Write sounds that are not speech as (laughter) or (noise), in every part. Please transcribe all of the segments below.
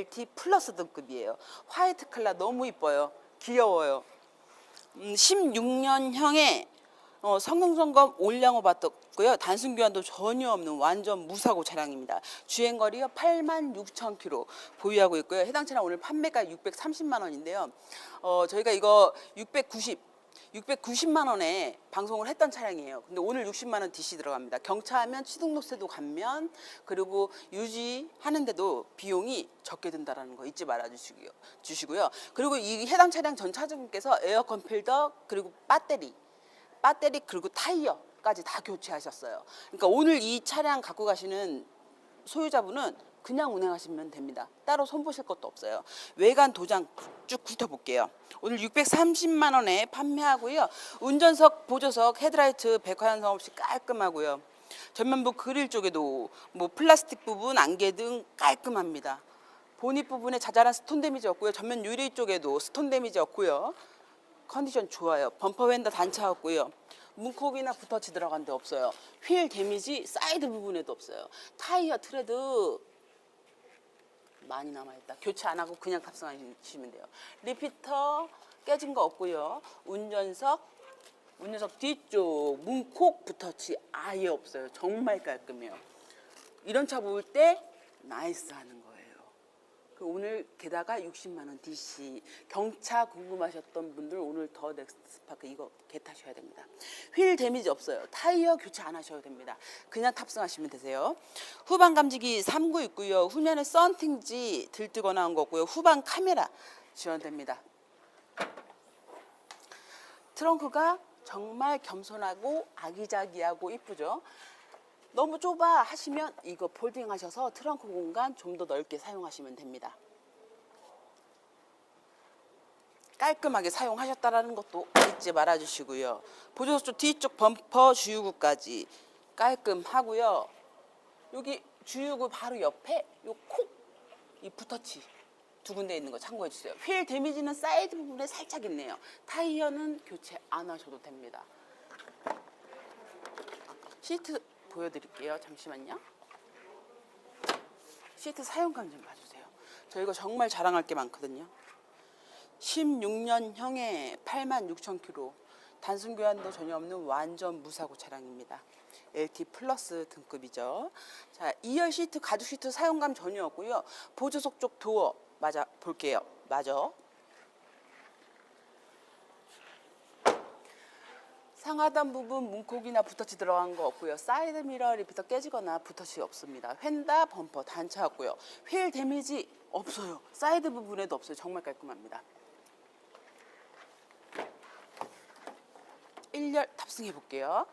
LT 플러스 등급이에요. 화이트 컬러 너무 이뻐요. 귀여워요. 음, 16년형의 어, 성능 점검 올량호 받았고요. 단순 교환도 전혀 없는 완전 무사고 차량입니다. 주행 거리요 8만 6천 킬로 보유하고 있고요. 해당 차량 오늘 판매가 630만 원인데요. 어, 저희가 이거 690 690만 원에 방송을 했던 차량이에요. 근데 오늘 60만 원 DC 들어갑니다. 경차하면 취등록세도 감면 그리고 유지하는데도 비용이 적게 든다라는 거 잊지 말아 주시고요. 주시고요. 그리고 이 해당 차량 전 차주분께서 에어컨 필터 그리고 배터리 배터리 그리고 타이어까지 다 교체하셨어요. 그러니까 오늘 이 차량 갖고 가시는 소유자분은 그냥 운행하시면 됩니다. 따로 손보실 것도 없어요. 외관 도장 쭉 훑어볼게요. 오늘 630만 원에 판매하고요. 운전석, 보조석, 헤드라이트, 백화현상 없이 깔끔하고요. 전면부 그릴 쪽에도 뭐 플라스틱 부분, 안개 등 깔끔합니다. 보닛 부분에 자잘한 스톤 데미지 없고요. 전면 유리 쪽에도 스톤 데미지 없고요. 컨디션 좋아요. 범퍼 휀더 단차였고요. 문콕이나 붓터치 들어간 데 없어요. 휠 데미지 사이드 부분에도 없어요. 타이어 트레드 많이 남아있다. 교체 안 하고 그냥 탑승하시면 돼요. 리피터 깨진 거 없고요. 운전석, 운전석 뒤쪽 문콕 붓터치 아예 없어요. 정말 깔끔해요. 이런 차볼때 나이스 하는 거예요. 그 오늘 게다가 60만 원 DC 경차 궁금하셨던 분들 오늘 더 넥스트 스파크 이거 개 타셔야 됩니다. 휠 데미지 없어요. 타이어 교체 안 하셔도 됩니다. 그냥 탑승하시면 되세요. 후방 감지기 3구 있고요. 후면에 썬팅지 들뜨거 나온 거고요. 후방 카메라 지원됩니다. 트렁크가 정말 겸손하고 아기자기하고 이쁘죠. 너무 좁아 하시면 이거 폴딩 하셔서 트렁크 공간 좀 더 넓게 사용하시면 됩니다. 깔끔하게 사용하셨다라는 것도 잊지 말아 주시고요. 보조석 뒤쪽 범퍼 주유구까지 깔끔하고요. 여기 주유구 바로 옆에 요 콕이 붓터치 두 군데 있는 거 참고해 주세요. 휠 데미지는 사이드 부분에 살짝 있네요. 타이어는 교체 안 하셔도 됩니다. 시트 보여드릴게요. 잠시만요. 시트 사용감 좀 봐주세요. 저 이거 정말 자랑할 게 많거든요. 16년형의 8만 6천 킬로 단순 교환도 전혀 없는 완전 무사고 차량입니다. LT 플러스 등급이죠. 자, 2열 시트 가죽 시트 사용감 전혀 없고요. 보조석 쪽 도어 맞아 볼게요. 맞아. 상하단 부분 문콕이나 붓터치 들어간 거 없고요. 사이드 미러 리피터 깨지거나 붓터치 없습니다. 휀다 범퍼 단차 없고요. 휠 데미지 없어요. 사이드 부분에도 없어요. 정말 깔끔합니다. 1열 탑승해 볼게요.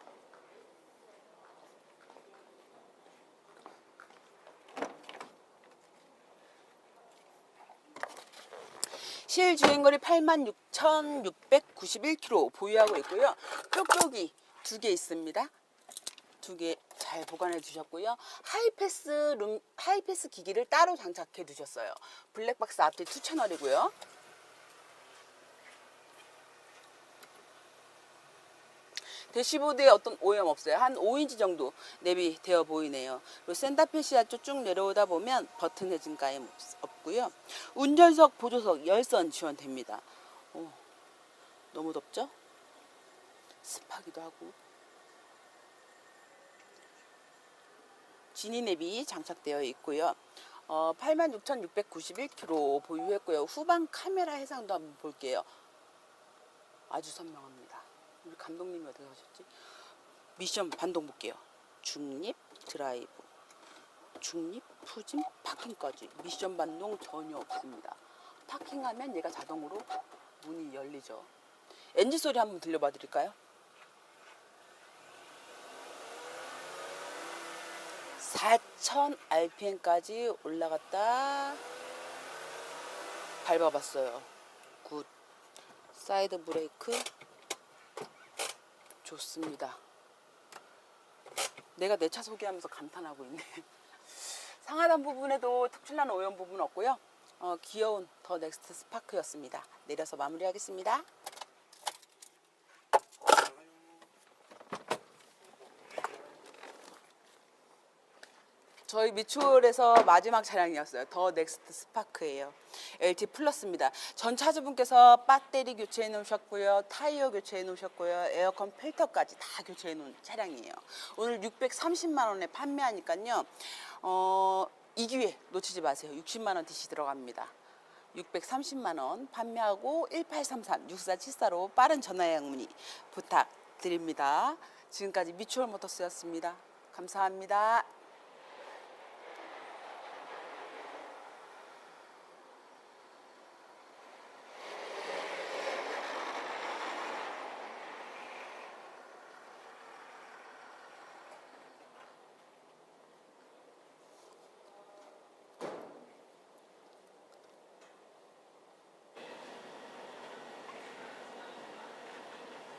실 주행거리 86,691km 보유하고 있고요. 뾱뾱이 두 개 있습니다. 두 개 잘 보관해 두셨고요. 하이패스 룸 하이패스 기기를 따로 장착해 두셨어요. 블랙박스 앞뒤 투 채널이고요. 대시보드에 어떤 오염 없어요. 한 5인치 정도 내비 되어 보이네요. 그리고 센터페시아 쪽쭉 내려오다 보면 버튼 해진 가임 없고요. 운전석, 보조석, 열선 지원됩니다. 오, 너무 덥죠? 습하기도 하고. 지니 내비 장착되어 있고요. 어, 86,691km 보유했고요. 후방 카메라 해상도 한번 볼게요. 아주 선명합니다. 우리 감독님이 어떻게 하셨지? 미션 반동 볼게요. 중립 드라이브, 중립 후진 파킹까지 미션 반동 전혀 없습니다. 파킹하면 얘가 자동으로 문이 열리죠. 엔진 소리 한번 들려봐 드릴까요? 4,000 RPM까지 올라갔다 밟아봤어요. 굿. 사이드 브레이크 좋습니다. 내가 내 차 소개하면서 감탄하고 있네. (laughs) 상하단 부분에도 특출난 오염 부분 없고요. 어, 귀여운 더 넥스트 스파크였습니다. 내려서 마무리하겠습니다. 저희 미추홀에서 마지막 차량이었어요. 더 넥스트 스파크예요. LT 플러스입니다. 전 차주분께서 배터리 교체해 놓으셨고요. 타이어 교체해 놓으셨고요. 에어컨 필터까지 다 교체해 놓은 차량이에요. 오늘 630만 원에 판매하니까요. 어, 이 기회 놓치지 마세요. 60만 원 DC 들어갑니다. 630만 원 판매하고 1833 6474로 빠른 전화 예약 문의 부탁드립니다. 지금까지 미추홀 모터스였습니다. 감사합니다.